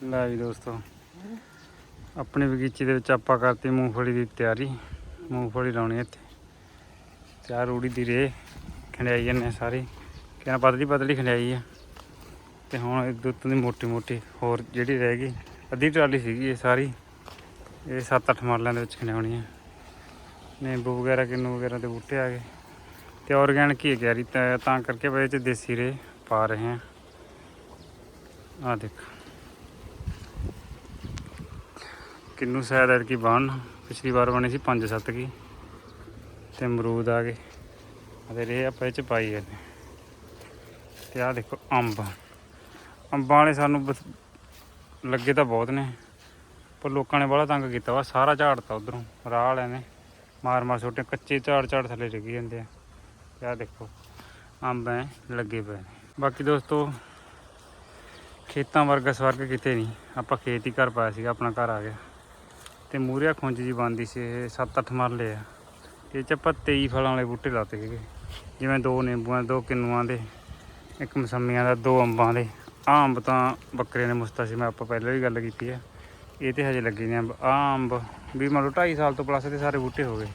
ਲੈ ਵੀ ਦੋਸਤੋ, ਆਪਣੇ ਬਗੀਚੇ ਦੇ ਵਿੱਚ ਆਪਾਂ ਕਰਤੀ ਮੂੰਗਫਲੀ ਦੀ ਤਿਆਰੀ। ਮੂੰਗਫਲੀ ਲਾਉਣੀ ਇੱਥੇ। ਤਿਆਰ ਰੂੜੀ ਦੀ ਰੇ ਖੰਡਾਈ ਜਾਂਦੇ ਸਾਰੀ। ਕਹਿੰਦਾ ਪਤਲੀ ਪਤਲੀ ਖੰਡਾਈ ਆ। ਤੇ ਹੁਣ ਇਹ ਦੁੱਤ ਦੀ ਮੋਟੀ ਮੋਟੀ ਹੋਰ ਜਿਹੜੀ ਰਹਿ ਗਈ, ਅੱਧੀ ਟਰਾਲੀ ਸੀਗੀ ਇਹ ਸਾਰੀ। ਇਹ 7-8 ਮਾਰਲਾਂ ਦੇ ਵਿੱਚ ਖੰਡਾਉਣੀ ਆ। ਨਿੰਬੂ ਵਗੈਰਾ, ਕਿੰਨੂ ਵਗੈਰਾ ਦੇ ਬੂਟੇ ਆ ਗਏ। ਤੇ ਆਰਗੈਨਿਕ ਹੀ ਹੈ ਗੈਰੀ ਤਾਂ ਕਰਕੇ ਬਈ ਚ ਦੇਸੀ ਰੇ ਪਾ ਰਹੇ ਆ। ਆ ਦੇਖ। ਕਿੰਨੂ ਸ਼ਾਇਦ ਐਤਕੀ ਬਣ ਪਿਛਲੀ ਵਾਰ ਬਣੇ ਸੀ 5-7 ਕੀ। ਤੇ ਅਮਰੂਦ ਆ ਗਏ। ਅਤੇ ਰੇ ਆਪਾਂ ਇਹ ਚ ਪਾਈ ਜਾਂਦੇ ਤੇ ਆ ਦੇਖੋ ਅੰਬ। ਅੰਬਾਂ ਵਾਲੇ ਸਾਨੂੰ ਬਸ ਲੱਗੇ ਤਾਂ ਬਹੁਤ ਨੇ, ਪਰ ਲੋਕਾਂ ਨੇ ਬੜਾ ਤੰਗ ਕੀਤਾ ਵਾ, ਸਾਰਾ ਝਾੜਤਾ ਉਧਰੋਂ, ਰਾਹ ਵਾਲਿਆਂ ਨੇ। ਮਾਰ ਮਾਰ ਛੋਟੇ ਕੱਚੇ ਝਾੜ ਝਾੜ ਥੱਲੇ ਡਿੱਗੀ ਜਾਂਦੇ ਆ। ਤੇ ਆ ਦੇਖੋ, ਅੰਬ ਐ ਲੱਗੇ ਪਏ ਨੇ। ਬਾਕੀ ਦੋਸਤੋ, ਖੇਤਾਂ ਵਰਗਾ ਸਵਰਗ ਕਿਤੇ ਨਹੀਂ। ਆਪਾਂ ਖੇਤ ਹੀ ਘਰ ਪਾਇਆ ਸੀਗਾ, ਆਪਣਾ ਘਰ ਆ ਗਿਆ। ਤੇ ਮੂਹਰਿਆ ਖੁੰਝ ਜੀ ਬੰਦੀ ਸੀ, ਇਹ 7-8 ਮਰਲੇ ਆ। ਇਹ ਚ ਆਪਾਂ 23 ਫਲਾਂ ਵਾਲੇ ਬੂਟੇ ਲਾਤੇ ਸੀਗੇ। ਜਿਵੇਂ ਦੋ ਨਿੰਬੂਆਂ ਦੋ ਕਿੰਨੂਆਂ ਦੇ, ਇੱਕ ਮਸੰਮੀਆਂ ਦਾ, ਦੋ ਅੰਬਾਂ ਦੇ। ਆਹ ਅੰਬ ਤਾਂ ਬੱਕਰੇ ਨੇ ਮੁਸਤਾ ਸੀ, ਮੈਂ ਆਪਾਂ ਪਹਿਲਾਂ ਵੀ ਗੱਲ ਕੀਤੀ ਆ। ਇਹ ਤੇ ਹਜੇ ਲੱਗੇ ਨੇ ਅੰਬ। ਆਹ ਅੰਬ ਵੀ ਮੰਨ ਲਓ 2.5 ਸਾਲ ਤੋਂ ਪਲੱਸ ਦੇ ਸਾਰੇ ਬੂਟੇ ਹੋ ਗਏ।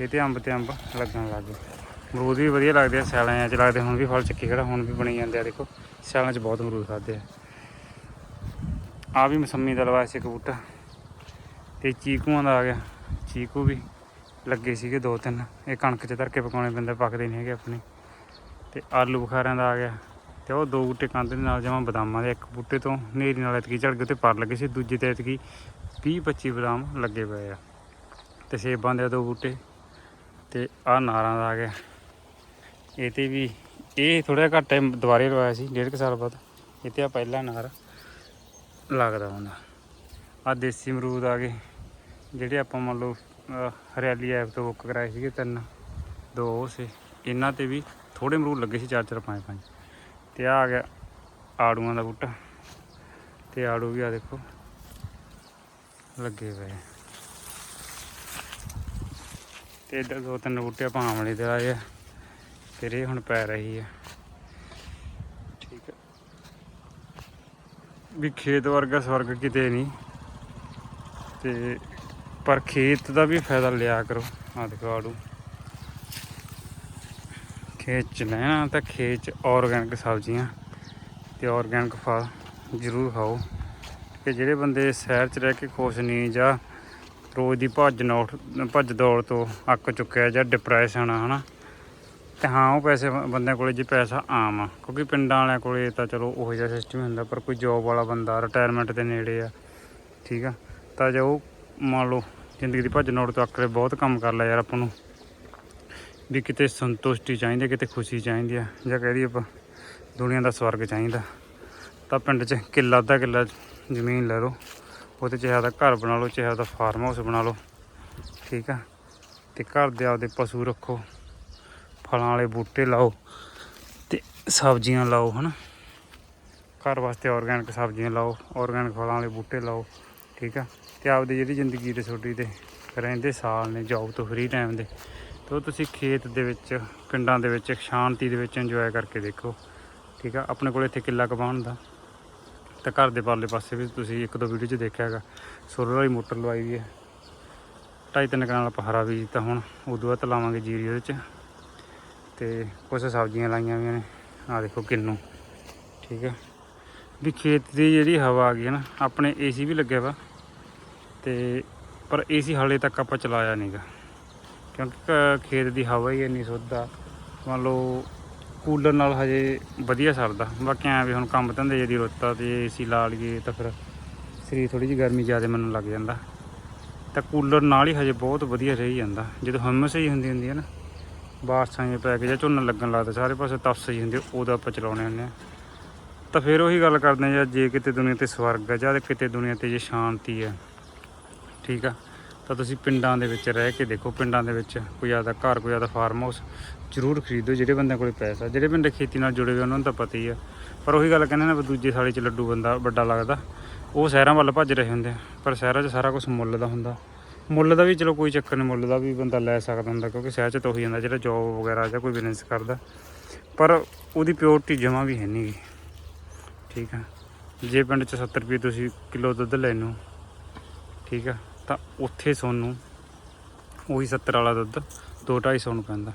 ਇਹ ਤੇ ਅੰਬ ਤੇ ਅੰਬ ਲੱਗਣ ਲੱਗ ਗਏ। ਅਮਰੂਦ ਵੀ ਵਧੀਆ ਲੱਗਦੇ ਆ, ਸਿਆਲਾਂ 'ਚ ਲੱਗਦੇ ਹੁਣ ਵੀ ਫਲ ਚੱਕੀ ਖੜਾ, ਹੁਣ ਵੀ ਬਣੀ ਜਾਂਦੇ ਆ। ਦੇਖੋ, ਸਿਆਲਾਂ 'ਚ ਬਹੁਤ ਅਮਰੂਦ ਖਾਦੇ ਆ। ਆ ਵੀ ਮਸੰਮੀ ਦਾ ਲਵਾਇਆ ਸੀ ਇੱਕ ਬੂਟਾ। ਤੇ ਚੀਕੂਆਂ ਦਾ ਆ ਗਿਆ। ਚੀਕੂ ਵੀ ਲੱਗੇ ਸੀਗੇ ਦੋ ਤਿੰਨ। ਇਹ ਕਣਕ 'ਚ ਧਰ ਕੇ ਪਕਾਉਣੇ ਪੈਂਦੇ, ਪੱਕਦੇ ਨਹੀਂ ਹੈਗੇ ਆਪਣੇ। ਤੇ ਆਲੂ ਬੁਖਾਰਿਆਂ ਦਾ ਆ ਗਿਆ। ਤੇ ਉਹ ਦੋ ਬੂਟੇ ਕੰਧ ਦੇ ਨਾਲ ਜਮਾ ਬਦਾਮਾਂ ਦੇ, ਇੱਕ ਬੂਟੇ ਤੋਂ ਨੇਰੀ ਨਾਲ ਇਤਕੀ ਝੜ ਗਏ ਤੇ ਪਰ ਲੱਗੇ ਸੀ। ਦੂਜੇ ਤੇ ਇਤਕੀ 20 25 ਬਦਾਮ ਲੱਗੇ ਪਏ ਆ। ਤੇ ਸੇਬਾਂ ਦੇ ਦੋ ਬੂਟੇ। ਤੇ ਆ ਨਾਰਾਂ ਦਾ ਆ ਗਿਆ। ਇਹ ਤੇ ਵੀ, ਇਹ ਥੋੜਾ ਘੱਟ ਦੁਬਾਰੇ ਲਵਾਇਆ ਸੀ, ਡੇਢ ਕੁ ਸਾਲ ਬਾਅਦ। ਇਹ ਤੇ ਆ ਪਹਿਲਾ ਨਾਰ ਲੱਗਦਾ ਹੁੰਦਾ। ਆ ਦੇਸੀ ਅਮਰੂਦ ਆ ਗਏ। ਜਿਹੜੇ ਆਪਾਂ ਮੰਨ ਲਓ ਹਰਿਆਲੀ ਐਪ ਤੋਂ ਬੁੱਕ ਕਰਾਏ ਸੀਗੇ ਤਿੰਨ, ਦੋ ਉਹ ਸੀ। ਇਹਨਾਂ ਤੇ ਵੀ ਥੋੜੇ ਮਰੂਦ ਲੱਗੇ ਸੀ ਚਾਰ ਚਾਰ ਪੰਜ ਪੰਜ ਤੇ ਆ ਆ ਗਿਆ ਆੜੂਆਂ ਦਾ ਬੂਟਾ। ਤੇ ਆੜੂ ਵੀ ਆ ਦੇਖੋ, ਲੱਗੇ ਪਏ ਆ। ਤੇ ਇੱਧਰ ਦੋ ਤਿੰਨ ਬੂਟੇ ਆਪਾਂ ਆਮਲੇ ਦੇ ਆਏ ਆ। ਤੇ ਇਹ ਹੁਣ ਪੈ ਰਹੀ ਆ। ਠੀਕ ਹੈ ਵੀ ਖੇਤ ਵਰਗਾ ਸਵਰਗ ਕਿਤੇ ਨਹੀਂ। ਤੇ ਪਰ ਖੇਤ ਦਾ ਵੀ ਫਾਇਦਾ ਲਿਆ ਕਰੋ। ਆ ਦੇਖੋ ਆੜੂ। ਖੇਤ ਚ ਲੈਣਾ ਤਾਂ ਖੇਤ ਚ ਆਰਗੈਨਿਕ ਸਬਜ਼ੀਆਂ ਤੇ ਆਰਗੈਨਿਕ ਫਲ ਜ਼ਰੂਰ ਖਾਓ। ਕਿ ਜਿਹੜੇ ਬੰਦੇ ਸ਼ਹਿਰ ਚ ਰਹਿ ਕੇ ਖੁਸ਼ ਨਹੀਂ ਜਾਂ ਰੋਜ਼ ਦੀ ਭੱਜ ਨੌਟ ਭੱਜ ਦੌੜ ਤੋਂ ਅੱਕ ਚੁੱਕਿਆ ਜਾਂ ਡਿਪਰੈਸ਼ਨ ਆ, ਹਨਾ? ਤੇ ਹਾਂ, ਉਹ ਪੈਸੇ ਬੰਦਿਆਂ ਕੋਲੇ ਜੇ ਪੈਸਾ ਆਮ ਆ। ਕਿਉਂਕਿ ਪਿੰਡਾਂ ਵਾਲਿਆਂ ਕੋਲੇ ਤਾਂ ਚਲੋ ਉਹੋ ਜਿਹਾ ਸਿਸਟਮ ਹੁੰਦਾ, ਪਰ ਕੋਈ ਜੋਬ ਵਾਲਾ ਬੰਦਾ ਰਿਟਾਇਰਮੈਂਟ ਦੇ ਨੇੜੇ ਆ, ਠੀਕ ਆ? ਤਾਂ ਜੇ ਉਹ ਮੰਨ ਲਓ ਜ਼ਿੰਦਗੀ ਦੀ ਭੱਜ ਨੌੜ ਤੋਂ ਅੱਕਰੇ ਬਹੁਤ ਕੰਮ ਕਰ ਲਿਆ ਯਾਰ ਆਪਾਂ ਨੂੰ। ਵੀ ਕਿਤੇ ਸੰਤੁਸ਼ਟੀ ਚਾਹੀਦੀ ਆ, ਕਿਤੇ ਖੁਸ਼ੀ ਚਾਹੀਦੀ ਆ ਜਾਂ ਕਹਿ ਦਈਏ ਆਪਾਂ ਦੁਨੀਆ ਦਾ ਸਵਰਗ ਚਾਹੀਦਾ। ਤਾਂ ਪਿੰਡ 'ਚ ਕਿੱਲਾ ਅੱਧਾ ਕਿੱਲਾ ਜ਼ਮੀਨ ਲੈ ਲਓ ਉਹਦੇ 'ਚ ਆਪਦਾ ਘਰ ਬਣਾ ਲਓ ਚਾਹੇ ਆਪਦਾ ਫਾਰਮ ਹਾਊਸ ਬਣਾ ਲਓ ਠੀਕ ਆ? ਤੇ ਘਰ ਦੇ ਆਪਦੇ ਪਸ਼ੂ ਰੱਖੋ ਫਲਾਂ ਵਾਲੇ ਬੂਟੇ ਲਾਓ ਤੇ ਸਬਜ਼ੀਆਂ ਲਾਓ ਹਨਾ? ਘਰ ਵਾਸਤੇ ਆਰਗੈਨਿਕ ਸਬਜ਼ੀਆਂ ਲਾਓ ਆਰਗੈਨਿਕ ਫਲਾਂ ਵਾਲੇ ਬੂਟੇ ਲਾਓ ਠੀਕ ਆ? ਤੇ ਆਪਦੀ ਜਿਹੜੀ ਜ਼ਿੰਦਗੀ ਦੇ ਛੋਟੀ ਦੇ ਰਹਿੰਦੇ ਸਾਲ ਨੇ ਜੌਬ ਤੋਂ ਫ੍ਰੀ ਟਾਈਮ ਦੇ, ਤੇ ਉਹ ਤੁਸੀਂ ਖੇਤ ਦੇ ਵਿੱਚ, ਪਿੰਡਾਂ ਦੇ ਵਿੱਚ, ਸ਼ਾਂਤੀ ਦੇ ਵਿੱਚ ਇੰਜੋਏ ਕਰਕੇ ਦੇਖੋ, ਠੀਕ ਆ? ਆਪਣੇ ਕੋਲ ਇੱਥੇ ਕਿੱਲਾ ਕਬਾਣ ਦਾ। ਤੇ ਘਰ ਦੇ ਪਰਲੇ ਪਾਸੇ ਵੀ ਤੁਸੀਂ ਇੱਕ ਦੋ ਵੀਡੀਓ 'ਚ ਦੇਖਿਆ ਹੈਗਾ ਸੋਲਰ ਵਾਲੀ ਮੋਟਰ ਲਵਾਈ ਵੀ ਹੈ। ਢਾਈ ਤਿੰਨ ਕਨਾਲ ਆਪਾਂ ਹਰਾ ਵੀ ਤਾਂ ਹੁਣ, ਉਦੋਂ ਬਾਅਦ ਲਾਵਾਂਗੇ ਜੀਰੀ ਉਹਦੇ 'ਚ। ਤੇ ਕੁਝ ਸਬਜ਼ੀਆਂ ਲਾਈਆਂ ਹੋਈਆਂ ਨੇ ਆ ਦੇਖੋ ਕਿੰਨੂ, ਠੀਕ ਆ? ਵੀ ਖੇਤ ਦੀ ਜਿਹੜੀ ਹਵਾ ਆ ਗਈ ਹੈ ਨਾ, ਆਪਣੇ ਏਸੀ ਵੀ ਲੱਗਿਆ ਵਾ। ਤੇ ਪਰ ਏਸੀ ਹਾਲੇ ਤੱਕ ਆਪਾਂ ਚਲਾਇਆ ਨਹੀਂਗਾ ਕਿਉਂਕਿ ਕ- ਖੇਤ ਦੀ ਹਵਾ ਹੀ ਇੰਨੀ ਸ਼ੁੱਧ ਆ। ਮੰਨ ਲਓ ਕੂਲਰ ਨਾਲ ਹਜੇ ਵਧੀਆ ਸਰਦਾ। ਬਾਕੀ ਐਂ ਵੀ ਹੁਣ ਕੰਮ ਧੰਦੇ ਜਿਹਦੀ ਰੁੱਤ ਆ ਤੇ ਏਸੀ ਲਾ ਲਈਏ ਤਾਂ ਫਿਰ ਸਰੀਰ ਥੋੜੀ ਜਿਹੀ ਗਰਮੀ ਜ਼ਿਆਦਾ ਮੈਨੂੰ ਲੱਗ ਜਾਂਦਾ। ਤਾਂ ਕੂਲਰ ਨਾਲ ਹੀ ਹਜੇ ਬਹੁਤ ਵਧੀਆ ਰਹੀ ਜਾਂਦਾ। ਜਦੋਂ ਹਮਸ ਹੀ ਹੁੰਦੀ ਹੁੰਦੀ ਹੈ ਨਾ ਬਾਰਸਾਂ ਜਿਹੀਆਂ ਪੈ ਕੇ ਜਾਂ ਝੋਨਾ ਲੱਗਣ ਲੱਗਦਾ ਸਾਰੇ ਪਾਸੇ ਤਪਸ ਹੀ ਹੁੰਦੀ ਆ, ਉਦੋਂ ਆਪਾਂ ਚਲਾਉਣੇ ਹੁੰਦੇ ਆ। ਤਾਂ ਫਿਰ ਉਹੀ ਗੱਲ ਕਰਦੇ ਆ ਜੇ ਕਿਤੇ ਦੁਨੀਆ ਤੇ ਸਵਰਗ ਆ ਜਾਂ ਕਿਤੇ ਦੁਨੀਆ ਤੇ ਜੇ ਸ਼ਾਂਤੀ ਹੈ ਠੀਕ ਆ? ਤਾਂ ਤੁਸੀਂ ਪਿੰਡਾਂ ਦੇ ਵਿੱਚ ਰਹਿ ਕੇ ਦੇਖੋ, ਪਿੰਡਾਂ ਦੇ ਵਿੱਚ ਕੋਈ ਜ਼ਿਆਦਾ ਘਰ, ਕੋਈ ਜ਼ਿਆਦਾ ਫਾਰਮ ਹਾਊਸ ਜ਼ਰੂਰ ਖਰੀਦੋ, ਜਿਹੜੇ ਬੰਦਿਆਂ ਕੋਲੇ ਪੈਸਾ। ਜਿਹੜੇ ਬੰਦੇ ਖੇਤੀ ਨਾਲ ਜੁੜੇ ਹੋਏ ਉਹਨਾਂ ਨੂੰ ਤਾਂ ਪਤਾ ਹੀ ਆ। ਪਰ ਉਹੀ ਗੱਲ ਕਹਿੰਦੇ ਨੇ ਵੀ ਦੂਜੇ ਥਾਲੀ 'ਚ ਲੱਡੂ ਬੰਦਾ ਵੱਡਾ ਲੱਗਦਾ। ਉਹ ਸ਼ਹਿਰਾਂ ਵੱਲ ਭੱਜ ਰਹੇ ਹੁੰਦੇ ਆ, ਪਰ ਸ਼ਹਿਰਾਂ 'ਚ ਸਾਰਾ ਕੁਝ ਮੁੱਲ ਦਾ ਹੁੰਦਾ। ਮੁੱਲ ਦਾ ਵੀ ਚਲੋ ਕੋਈ ਚੱਕਰ ਨਹੀਂ, ਮੁੱਲ ਦਾ ਵੀ ਬੰਦਾ ਲੈ ਸਕਦਾ ਹੁੰਦਾ, ਕਿਉਂਕਿ ਸ਼ਹਿਰ 'ਚ ਤਾਂ ਉਹੀ ਜਾਂਦਾ ਜਿਹੜਾ ਜੋਬ ਵਗੈਰਾ ਜਾਂ ਕੋਈ ਬਿਜ਼ਨਸ ਕਰਦਾ। ਪਰ ਉਹਦੀ ਪਿਓਰਟੀ ਜਮਾ ਵੀ ਹੈ ਨਹੀਂ ਠੀਕ ਆ? ਜੇ ਪਿੰਡ 'ਚ 70 ਰੁਪਏ ਤੁਸੀਂ ਕਿਲੋ ਦੁੱਧ ਲੈਣੋ ਠੀਕ ਆ? ਤਾਂ ਉੱਥੇ ਤੁਹਾਨੂੰ ਉਹੀ 70 ਵਾਲਾ ਦੁੱਧ 2-250 ਨੂੰ ਪੈਂਦਾ।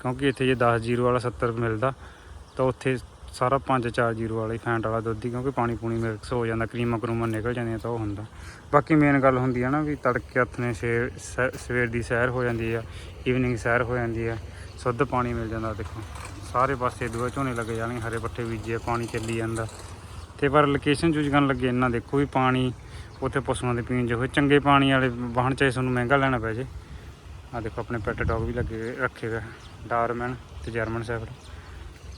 ਕਿਉਂਕਿ ਇੱਥੇ ਜੇ 10 ਜੀਰੋ ਵਾਲਾ 70 ਮਿਲਦਾ, ਤਾਂ ਉੱਥੇ ਸਾਰਾ 5-4 ਜੀਰੋ ਵਾਲਾ ਹੀ ਫੈਂਟ ਵਾਲਾ ਦੁੱਧ ਹੀ, ਕਿਉਂਕਿ ਪਾਣੀ ਪੂਣੀ ਮਿਕਸ ਹੋ ਜਾਂਦਾ, ਕਰੀਮਾਂ ਕਰੂਮਾਂ ਨਿਕਲ ਜਾਂਦੀਆਂ, ਤਾਂ ਉਹ ਹੁੰਦਾ। ਬਾਕੀ ਮੇਨ ਗੱਲ ਹੁੰਦੀ ਆ ਨਾ ਵੀ ਤੜਕੇ ਹੱਥ ਨੇ ਸਵੇਰ, ਸੈ- ਸਵੇਰ ਦੀ ਸੈਰ ਹੋ ਜਾਂਦੀ ਆ ਈਵਨਿੰਗ ਸੈਰ ਹੋ ਜਾਂਦੀ ਆ, ਸ਼ੁੱਧ ਪਾਣੀ ਮਿਲ ਜਾਂਦਾ ਦੇਖੋ। ਸਾਰੇ ਪਾਸੇ ਦੂਆ ਝੋਨੇ ਲੱਗ ਜਾਣਗੇ, ਹਰੇ ਪੱਠੇ ਬੀਜੇ, ਪਾਣੀ ਚੱਲੀ ਜਾਂਦਾ। ਤੇ ਪਰ ਲੋਕੇਸ਼ਨ ਚੂਜ਼ ਕਰਨ ਲੱਗੇ, ਇੰਨਾ ਦੇਖੋ ਵੀ ਪਾਣੀ ਉੱਥੇ ਪਸ਼ੂਆਂ ਦੇ ਪੀਣ ਜੋ ਹੋਏ ਚੰਗੇ ਪਾਣੀ ਵਾਲੇ ਵਾਹਣ ਚਾਹੇ ਤੁਹਾਨੂੰ ਮਹਿੰਗਾ ਲੈਣਾ ਪੈ ਜੇ। ਆ ਦੇਖੋ ਆਪਣੇ ਪੈਟ ਡੌਗ ਵੀ ਲੱਗੇ ਰੱਖੇਗਾ ਡਾਰਮੈਨ ਤੇ ਜਰਮਨ ਸ਼ੈਫਰਡ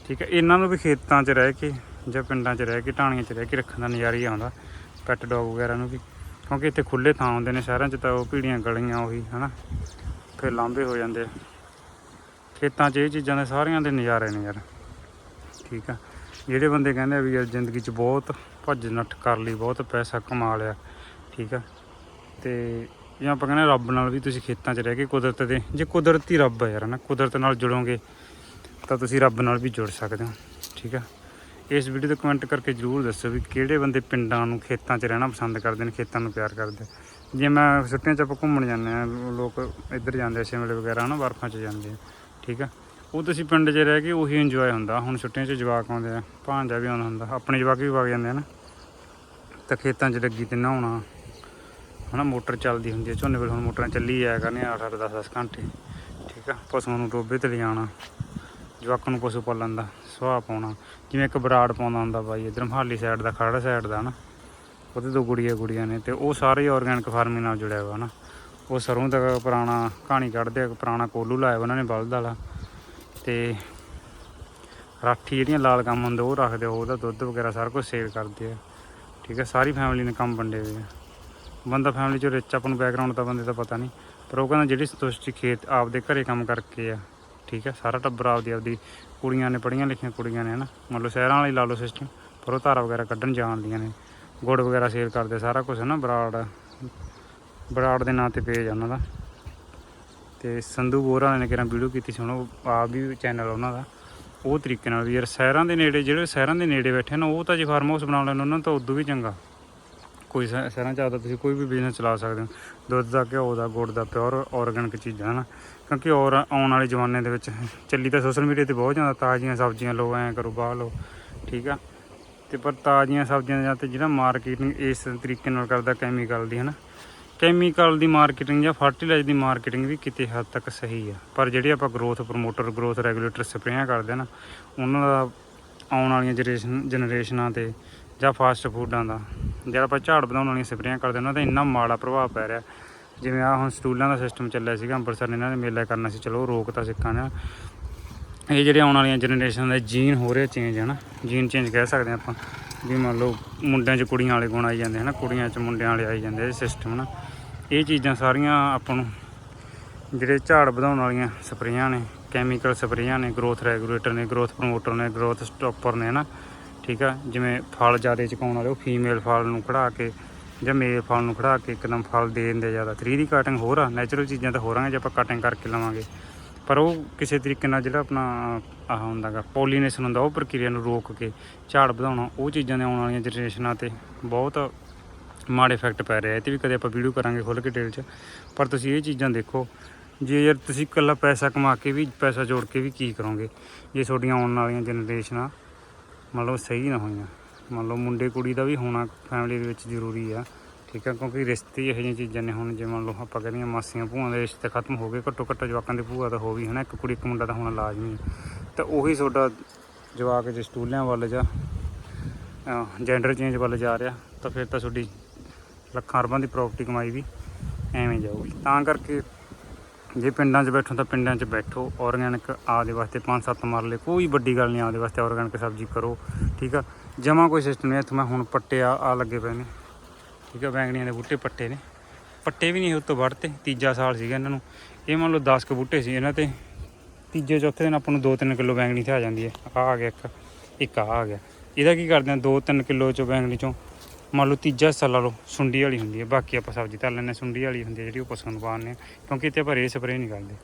ਠੀਕ ਹੈ, ਇਹਨਾਂ ਨੂੰ ਵੀ ਖੇਤਾਂ 'ਚ ਰਹਿ ਕੇ ਜਾਂ ਪਿੰਡਾਂ 'ਚ ਰਹਿ ਕੇ, ਢਾਣੀਆਂ 'ਚ ਰਹਿ ਕੇ ਰੱਖਣ ਦਾ ਨਜ਼ਾਰਾ ਹੀ ਆਉਂਦਾ। ਪੈਟ ਡੌਗ ਵਗੈਰਾ ਨੂੰ ਵੀ, ਕਿਉਂਕਿ ਇੱਥੇ ਖੁੱਲੇ ਥਾਂ ਹੁੰਦੇ ਨੇ ਸ਼ਹਿਰਾਂ 'ਚ ਤਾਂ ਉਹ ਭੀੜੀਆਂ ਗਲੀਆਂ ਉਹੀ, ਹਨਾ? ਫਿਰ ਲਾਂਭੇ ਹੋ ਜਾਂਦੇ ਆ। ਖੇਤਾਂ 'ਚ ਇਹ ਚੀਜ਼ਾਂ ਦੇ ਸਾਰਿਆਂ ਦੇ ਨਜ਼ਾਰੇ ਨੇ ਯਾਰ। ਠੀਕ ਆ। ਜਿਹੜੇ ਬੰਦੇ ਕਹਿੰਦੇ ਆ ਵੀ ਯਾਰ ਜ਼ਿੰਦਗੀ 'ਚ ਬਹੁਤ ਭੱਜ ਨੱਠ ਕਰ ਲਈ, ਬਹੁਤ ਪੈਸਾ ਕਮਾ ਲਿਆ। ਠੀਕ ਆ। ਤੇ ਜਾਂ ਆਪਾਂ ਕਹਿੰਦੇ ਰੱਬ ਨਾਲ ਵੀ ਤੁਸੀਂ ਖੇਤਾਂ 'ਚ ਰਹਿ ਕੇ ਕੁਦਰਤ ਦੇ, ਜੇ ਕੁਦਰਤੀ ਰੱਬ ਆ ਯਾਰ ਨਾ ਕੁਦਰਤ ਨਾਲ ਜੁੜੋਗੇ ਤਾਂ ਤੁਸੀਂ ਰੱਬ ਨਾਲ ਵੀ ਜੁੜ ਸਕਦੇ ਹੋ, ਠੀਕ ਆ। ਇਸ ਵੀਡੀਓ ਤੇ ਕਮੈਂਟ ਕਰਕੇ ਜਰੂਰ ਦੱਸੋ ਵੀ ਕਿਹੜੇ ਬੰਦੇ ਪਿੰਡਾਂ ਨੂੰ ਖੇਤਾਂ 'ਚ ਰਹਿਣਾ ਪਸੰਦ ਕਰਦੇ ਨੇ, ਖੇਤਾਂ ਨੂੰ ਪਿਆਰ ਕਰਦੇ। ਜੇ ਮੈਂ ਛੁੱਟੀਆਂ 'ਚ ਆਪਾਂ ਘੁੰਮਣ ਜਾਂਦੇ ਆ ਲੋਕ ਇੱਧਰ ਜਾਂਦੇ ਆ, ਸ਼ਿਮਲੇ ਵਗੈਰਾ ਨਾ ਬਰਫਾਂ 'ਚ ਜਾਂਦੇ ਆ, ਠੀਕ ਆ। ਉਹ ਤੁਸੀਂ ਪਿੰਡ 'ਚ ਰਹਿ ਕੇ ਉਹੀ ਇੰਜੋਏ ਹੁੰਦਾ, ਹੁਣ ਛੁੱਟੀਆਂ 'ਚ ਜਵਾਕ ਆਉਂਦੇ ਆ, ਭਾਂਜਾ ਵੀ ਆਉਂਦਾ ਹੁੰਦਾ, ਆਪਣੇ ਜਵਾਕ ਵੀ ਵਗ ਜਾਂਦੇ ਆ ਨਾ। ਤਾਂ ਖੇਤਾਂ 'ਚ ਲੱਗੀ ਤੇ ਨਹਾਉਣਾ ਹਨਾ, ਮੋਟਰ ਚੱਲਦੀ ਹੁੰਦੀ ਹੈ ਝੋਨੇ ਵੇਲੇ ਹੁਣ ਮੋਟਰਾਂ ਚੱਲੀ ਜਾਇਆ ਕਰਨੀਆਂ 8 8 10 10 ਘੰਟੇ। ਠੀਕ ਆ? ਪਸ਼ੂਆਂ ਨੂੰ ਟੋਬੇ ਤੇ ਲਿਜਾਣਾ ਜਵਾਕਾਂ ਨੂੰ ਪਸ਼ੂ ਪਾਲਣ ਦਾ ਸੁਆਹ ਪਾਉਣਾ। ਜਿਵੇਂ ਇੱਕ ਬਰਾੜ ਪਾਉਂਦਾ ਹੁੰਦਾ ਬਾਈ, ਇਧਰ ਮਹਾਲੀ ਸਾਈਡ ਦਾ ਖੜਾ ਸਾਈਡ ਦਾ ਨਾ ਉਹਦੇ ਦੋ ਗੁੜੀਆਂ ਗੁੜੀਆਂ ਨੇ, ਤੇ ਉਹ ਸਾਰੇ ਆਰਗੈਨਿਕ ਫਾਰਮਿੰਗ ਨਾਲ ਜੁੜਿਆ ਹੋਇਆ ਨਾ ਉਹ ਸਰੋਂ ਦਾ ਪੁਰਾਣਾ ਕਹਾਣੀ ਕੱਢਦੇ ਆ, ਪੁਰਾਣਾ ਕੋਲੂ ਲਾਇਆ ਉਹਨਾਂ ਨੇ ਬਲਦ ਵਾਲਾ। ਤੇ ਰਾਠੀ ਜਿਹੜੀਆਂ ਲਾਲ ਕੰਮ ਹੁੰਦੇ, ਉਹ ਰੱਖਦੇ ਉਹਦਾ ਦੁੱਧ ਵਗੈਰਾ ਸਾਰਾ ਕੁਝ ਸੇਲ ਕਰਦੇ ਆ। ਠੀਕ ਹੈ ਸਾਰੀ ਫੈਮਿਲੀ ਨੇ ਕੰਮ ਵੰਡੇ ਹੋਏ ਆ। ਬੰਦਾ ਫੈਮਿਲੀ ਚੋਂ ਰਿਚ ਆਪਾਂ ਨੂੰ ਬੈਕਗ੍ਰਾਉਂਡ ਦਾ ਬੰਦੇ ਦਾ ਪਤਾ ਨਹੀਂ, ਪਰ ਉਹ ਕਹਿੰਦਾ ਜਿਹੜੀ ਸੰਤੁਸ਼ਟੀ ਖੇਤ ਆਪਦੇ ਘਰੇ ਕੰਮ ਕਰਕੇ ਆ, ਠੀਕ ਹੈ ਸਾਰਾ ਟੱਬਰ ਆਪਦੀ ਆਪਦੀ ਕੁੜੀਆਂ ਨੇ ਪੜ੍ਹੀਆਂ ਲਿਖੀਆਂ ਕੁੜੀਆਂ ਨੇ, ਹਨਾ? ਮੰਨ ਲਓ ਸ਼ਹਿਰਾਂ ਵਾਲੀ ਲਾ ਲਓ ਸਿਸਟਮ ਪਰ ਉਹ ਧਾਰਾ ਵਗੈਰਾ ਕੱਢਣ ਜਾਣਦੀਆਂ ਨੇ, ਗੁੜ ਵਗੈਰਾ ਸੇਲ ਕਰਦੇ, ਸਾਰਾ ਕੁਝ ਨਾ ਬਰਾੜ ਬਰਾੜ ਦੇ ਨਾਂ ਤੇ ਪੇਜ ਆ ਉਹਨਾਂ ਦਾ। ਤੇ ਸੰਧੂ ਬੋਰਾ ਨੇ ਕਿਹਾ ਵੀਡੀਓ ਕੀਤੀ ਸੀ ਉਹ ਆਪ ਵੀ ਚੈਨਲ ਉਹਨਾਂ ਦਾ। ਉਹ ਤਰੀਕੇ ਨਾਲ ਵੀ ਯਾਰ, ਸ਼ਹਿਰਾਂ ਦੇ ਨੇੜੇ, ਜਿਹੜੇ ਸ਼ਹਿਰਾਂ ਦੇ ਨੇੜੇ ਬੈਠੇ ਨੇ, ਉਹ ਤਾਂ ਜੇ ਫਾਰਮ ਹਾਊਸ ਬਣਾ ਲੈਣ, ਉਹਨਾਂ ਨੂੰ ਤਾਂ ਉਦੋਂ ਵੀ ਚੰਗਾ। ਕੋਈ ਸ਼ਹਿ- ਸ਼ਹਿਰਾਂ ਚ ਆਦਾ ਤੁਸੀਂ ਕੋਈ ਵੀ ਬਿਜ਼ਨਸ ਚਲਾ ਸਕਦੇ ਹੋ। ਦੁੱਧ ਦਾ ਘਿਓ ਦਾ, ਗੁੜ ਦਾ ਪਿਓਰ ਆਰਗੈਨਿਕ ਚੀਜ਼ਾਂ, ਹਨ। ਕਿਉਂਕਿ ਔਰ ਆਉਣ ਵਾਲੇ ਜ਼ਮਾਨੇ ਦੇ ਵਿੱਚ ਚੱਲੀ ਤਾਂ ਸੋਸ਼ਲ ਮੀਡੀਆ ਤੇ ਬਹੁਤ ਜ਼ਿਆਦਾ ਤਾਜ਼ੀਆਂ ਸਬਜ਼ੀਆਂ ਲਓ, ਐਂ ਕਰੋ, ਬਾਹ ਲਓ, ਠੀਕ ਆ। ਤੇ ਪਰ ਤਾਜ਼ੀਆਂ ਸਬਜ਼ੀਆਂ ਜਾਂ ਤੇ ਜਿਹੜਾ ਮਾਰਕੀਟਿੰਗ ਇਸ ਤਰੀਕੇ ਨਾਲ ਕਰਦਾ ਕੈਮੀਕਲ ਦੀ, ਹਨਾ। ਕੈਮੀਕਲ ਦੀ ਮਾਰਕੀਟਿੰਗ ਜਾਂ ਫਰਟੀਲਾਈਜ਼ਰ ਦੀ ਮਾਰਕੀਟਿੰਗ ਵੀ ਕਿਤੇ ਹੱਦ ਤੱਕ ਸਹੀ ਆ। ਪਰ ਜਿਹੜੇ ਆਪਾਂ ਗਰੋਥ ਪ੍ਰਮੋਟਰ ਗਰੋਥ ਰੈਗੂਲੇਟਰ ਸਪਰੇਆਂ ਕਰਦੇ ਆ ਨਾ, ਉਹਨਾਂ ਦਾ ਆਉਣ ਵਾਲੀਆਂ ਜਨਰੇਸ਼ਨ ਜਨਰੇਸ਼ਨਾਂ ਤੇ ਜਾਂ ਫਾਸਟ ਫੂਡਾਂ ਦਾ ਜਿਹੜਾ ਆਪਾਂ ਝਾੜ ਵਧਾਉਣ ਵਾਲੀਆਂ ਸਪਰੇਆਂ ਕਰਦੇ ਉਹਨਾਂ ਦਾ ਇੰਨਾ ਮਾੜਾ ਪ੍ਰਭਾਵ ਪੈ ਰਿਹਾ। ਜਿਵੇਂ ਆ ਹੁਣ ਸਟੂਲਾਂ ਦਾ ਸਿਸਟਮ ਚੱਲਿਆ ਸੀਗਾ, ਅੰਮ੍ਰਿਤਸਰ ਨੇ ਇਹਨਾਂ ਨੇ ਮੇਲਾ ਕਰਨਾ ਸੀ। ਚਲੋ ਉਹ ਰੋਕਤਾ ਸਿੱਖਾਂ ਨੇ। ਇਹ ਜਿਹੜੇ ਆਉਣ ਵਾਲੀਆਂ ਜਨਰੇਸ਼ਨ ਦੇ ਜੀਨ ਹੋ ਰਿਹਾ ਚੇਂਜ ਹੈ ਨਾ ਜੀਨ ਚੇਂਜ ਕਹਿ ਸਕਦੇ ਹਾਂ ਆਪਾਂ। ਵੀ ਮੰਨ ਲਓ, ਮੁੰਡਿਆਂ 'ਚ ਕੁੜੀਆਂ ਵਾਲੇ ਗੁਣ ਆਈ ਜਾਂਦੇ, ਹਨ? ਕੁੜੀਆਂ 'ਚ ਮੁੰਡਿਆਂ ਵਾਲੇ ਆਈ ਜਾਂਦੇ ਇਹ ਸਿਸਟਮ ਨਾ ਇਹ ਚੀਜ਼ਾਂ ਸਾਰੀਆਂ ਆਪਾਂ ਨੂੰ ਜਿਹੜੇ ਝਾੜ ਵਧਾਉਣ ਵਾਲੀਆਂ ਸਪਰੇਆਂ ਨੇ ਕੈਮੀਕਲ ਸਪਰੇਆਂ ਨੇ ਗਰੋਥ ਰੈਗੂਲੇਟਰ ਨੇ ਗਰੋਥ ਪ੍ਰਮੋਟਰ ਨੇ ਗਰੋਥ ਸਟਾਪਰ ਨੇ ਨਾ ਠੀਕ ਆ? ਜਿਵੇਂ ਫਲ ਜ਼ਿਆਦਾ ਚਕਾਉਣ ਵਾਲੇ, ਉਹ ਫੀਮੇਲ ਫਲ ਨੂੰ ਖੜਾ ਕੇ ਜਾਂ ਮੇਲ ਫਲ ਨੂੰ ਖੜਾ ਕੇ ਇੱਕਦਮ ਫਲ ਦੇ ਦਿੰਦੇ ਜ਼ਿਆਦਾ। 3 ਦੀ ਕਟਿੰਗ ਹੋਰ ਆ ਨੈਚੁਰਲ ਚੀਜ਼ਾਂ ਤਾਂ ਹੋਰਾਂਗੇ ਜੇ ਆਪਾਂ ਕਟਿੰਗ ਕਰਕੇ ਲਵਾਂਗੇ। ਪਰ ਉਹ ਕਿਸੇ ਤਰੀਕੇ ਨਾਲ ਜਿਹੜਾ ਆਪਣਾ ਆਹ ਹੁੰਦਾਗਾ ਪੋਲੀਨੇਸ਼ਨ ਹੁੰਦਾ, ਉਹ ਪ੍ਰਕਿਰਿਆ ਨੂੰ ਰੋਕ ਕੇ ਝਾੜ ਵਧਾਉਣਾ, ਉਹ ਚੀਜ਼ਾਂ ਦੇ ਆਉਣ ਵਾਲੀਆਂ ਜਨਰੇਸ਼ਨਾਂ ਤੇ ਬਹੁਤ ਮਾੜੇ ਇਫੈਕਟ ਪੈ ਰਿਹਾ। ਇਹ ਤੇ ਵੀ ਕਦੇ ਆਪਾਂ ਵੀਡੀਓ ਕਰਾਂਗੇ ਖੁੱਲ੍ਹ ਕੇ ਡਿਟੇਲ 'ਚ। ਪਰ ਤੁਸੀਂ ਇਹ ਚੀਜ਼ਾਂ ਦੇਖੋ, ਜੇ ਯਾਰ ਤੁਸੀਂ ਇਕੱਲਾ ਪੈਸਾ ਕਮਾ ਕੇ ਵੀ, ਪੈਸਾ ਜੋੜ ਕੇ ਵੀ ਕੀ ਕਰੋਗੇ? ਜੇ ਤੁਹਾਡੀਆਂ ਆਉਣ ਵਾਲੀਆਂ ਜਨਰੇਸ਼ਨਾਂ ਮਤਲਬ ਸਹੀ ਨਾ ਹੋਈਆਂ। ਮੰਨ ਲਓ ਮੁੰਡੇ ਕੁੜੀ ਦਾ ਵੀ ਹੋਣਾ ਫੈਮਿਲੀ ਦੇ ਵਿੱਚ ਜ਼ਰੂਰੀ ਆ, ਠੀਕ ਆ? ਕਿਉਂਕਿ ਰਿਸ਼ਤੇ ਇਹੋ ਜਿਹੀਆਂ ਚੀਜ਼ਾਂ ਨੇ ਹੁਣ, ਜੇ ਮੰਨ ਲਓ ਆਪਾਂ ਕਹਿੰਦੇ ਹਾਂ ਮਾਸੀਆਂ ਭੂਆਂ ਦੇ ਰਿਸ਼ਤੇ ਖਤਮ ਹੋ ਗਏ, ਘੱਟੋ ਘੱਟ ਜਵਾਕਾਂ ਦੇ ਭੂਆ ਤਾਂ ਹੋ ਗਈ ਹਨਾ, ਇੱਕ ਕੁੜੀ ਇੱਕ ਮੁੰਡਾ ਦਾ ਹੋਣਾ ਲਾਜ਼ਮੀ ਹੈ ਤਾਂ ਉਹੀ ਤੁਹਾਡਾ ਜਵਾਕ ਜੇ ਸਟੂਲਿਆਂ ਵੱਲ ਜਾਂ ਜੈਂਡਰ ਚੇਂਜ ਵੱਲ ਜਾ ਰਿਹਾ, ਤਾਂ ਫਿਰ ਤਾਂ ਤੁਹਾਡੀ ਲੱਖਾਂ ਅਰਬਾਂ ਦੀ ਪ੍ਰਾਪਰਟੀ ਕਮਾਈ ਵੀ ਐਵੇਂ ਜਾਊਗੀ। ਤਾਂ ਕਰਕੇ ਜੇ ਪਿੰਡਾਂ 'ਚ ਬੈਠੋ ਤਾਂ ਪਿੰਡਾਂ 'ਚ ਬੈਠੋ ਆਰਗੈਨਿਕ ਆਪਦੇ ਵਾਸਤੇ ਪੰਜ ਸੱਤ ਮਰਲੇ ਕੋਈ ਵੱਡੀ ਗੱਲ ਨਹੀਂ, ਆਪਦੇ ਵਾਸਤੇ ਆਰਗੈਨਿਕ ਸਬਜ਼ੀ ਕਰੋ, ਠੀਕ ਆ? ਜਮਾ ਕੋਈ ਸਿਸਟਮ ਨਹੀਂ, ਇੱਥੇ ਮੈਂ ਹੁਣ ਪੱਟੇ ਆ ਆ ਲੱਗੇ ਪਏ ਨੇ, ਠੀਕ ਆ? ਬੈਂਗਣੀਆਂ ਦੇ ਬੂਟੇ ਪੱਟੇ ਨੇ। ਪੱਟੇ ਵੀ ਨਹੀਂ ਉੱਤੋਂ ਵੱਢਤੇ, ਤੀਜਾ ਸਾਲ ਸੀਗਾ ਇਹਨਾਂ ਨੂੰ। ਇਹ ਮੰਨ ਲਓ 10 ਕੁ ਬੂਟੇ ਸੀ ਇਹਨਾਂ ਤੇ। ਤੀਜੇ, ਚੌਥੇ ਦਿਨ ਆਪਾਂ ਨੂੰ 2-3 ਕਿਲੋ ਬੈਂਗਣੀ ਤੇ ਆ ਜਾਂਦੀ ਹੈ। ਆ ਆ ਗਿਆ ਇੱਕ ਇੱਕ ਆ ਆ ਗਿਆ। ਇਹਦਾ ਕੀ ਕਰਦੇ ਆ? 2-3 ਕਿਲੋ ਚੋਂ ਬੈਂਗਣੀ ਚੋਂ ਮੰਨ ਲਓ ਤੀਜਾ ਹਿੱਸਾ ਲਾ ਲਓ ਸੁੰਡੀ ਵਾਲੀ ਹੁੰਦੀ ਹੈ ਬਾਕੀ ਆਪਾਂ ਸਬਜ਼ੀ ਧਰ ਲੈਂਦੇ ਹਾਂ, ਸੁੰਡੀ ਵਾਲੀ ਹੁੰਦੀ ਹੈ ਜਿਹੜੀ ਉਹ ਪਸੂ ਨੂੰ ਪਾਉਂਦੇ ਹਾਂ ਕਿਉਂਕਿ ਇੱਥੇ ਆਪਾਂ ਰੇ ਸਪਰੇਅ ਨਹੀਂ ਕਰਦੇ।